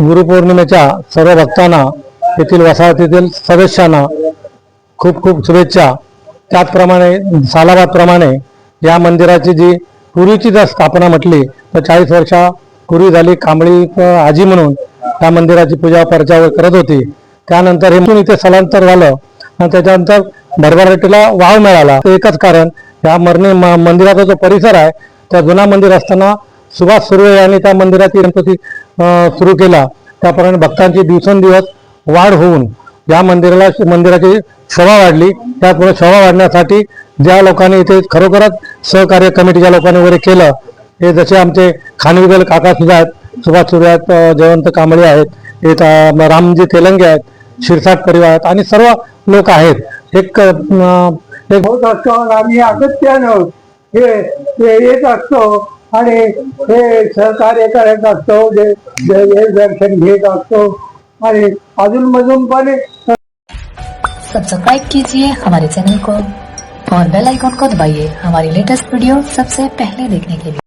गुरुपौर्णिमेच्या सर्व भक्तांना येथील वसाहतीतील सदस्यांना खूप खूप शुभेच्छा. त्याचप्रमाणे सालाबादप्रमाणे या मंदिराची जी पूर्वीची जर स्थापना म्हटली तर चाळीस वर्षापूर्वी झाली कांबळी आजी म्हणून त्या मंदिराची पूजा पर्चा करत होती. त्यानंतर हे इथे स्थलांतर झालं. आणि त्याच्यानंतर भरभराटीला वाव मिळाला. एकच कारण या मरणे म- मंदिराचा जो परिसर आहे त्या जुना मंदिर असताना सुभाष सुर्वे यांनी त्या मंदिराची गणपती सुरू केला. त्याप्रमाणे भक्तांची दिवसेंदिवस वाढ होऊन या मंदिराला मंदिराची शोभा वाढली. त्याचमुळे शोभा वाढण्यासाठी ज्या लोकांनी इथे खरोखरच सहकार्य कमिटीच्या लोकांनी वगैरे केलं हे जसे आमचे खानविगल काका सुद्धा आहेत सुभाष सुर्वे आहेत जयवंत कांबळे आहेत हे रामजी तेलंगे आहेत शिरसाट परिवार आहेत आणि सर्व लोक आहेत. एक आम्ही अगत्यानं हे हे येत असतो. आणि हे सहकार्य करत असतो दर्शन घेत असतो. आणि अजून मजून पण सब्सक्राइब कीजिए हमारे चैनल को और बेल आइकॉन को दबाइए हमारी लेटेस्ट वीडियो सबसे पहले देखने के लिए।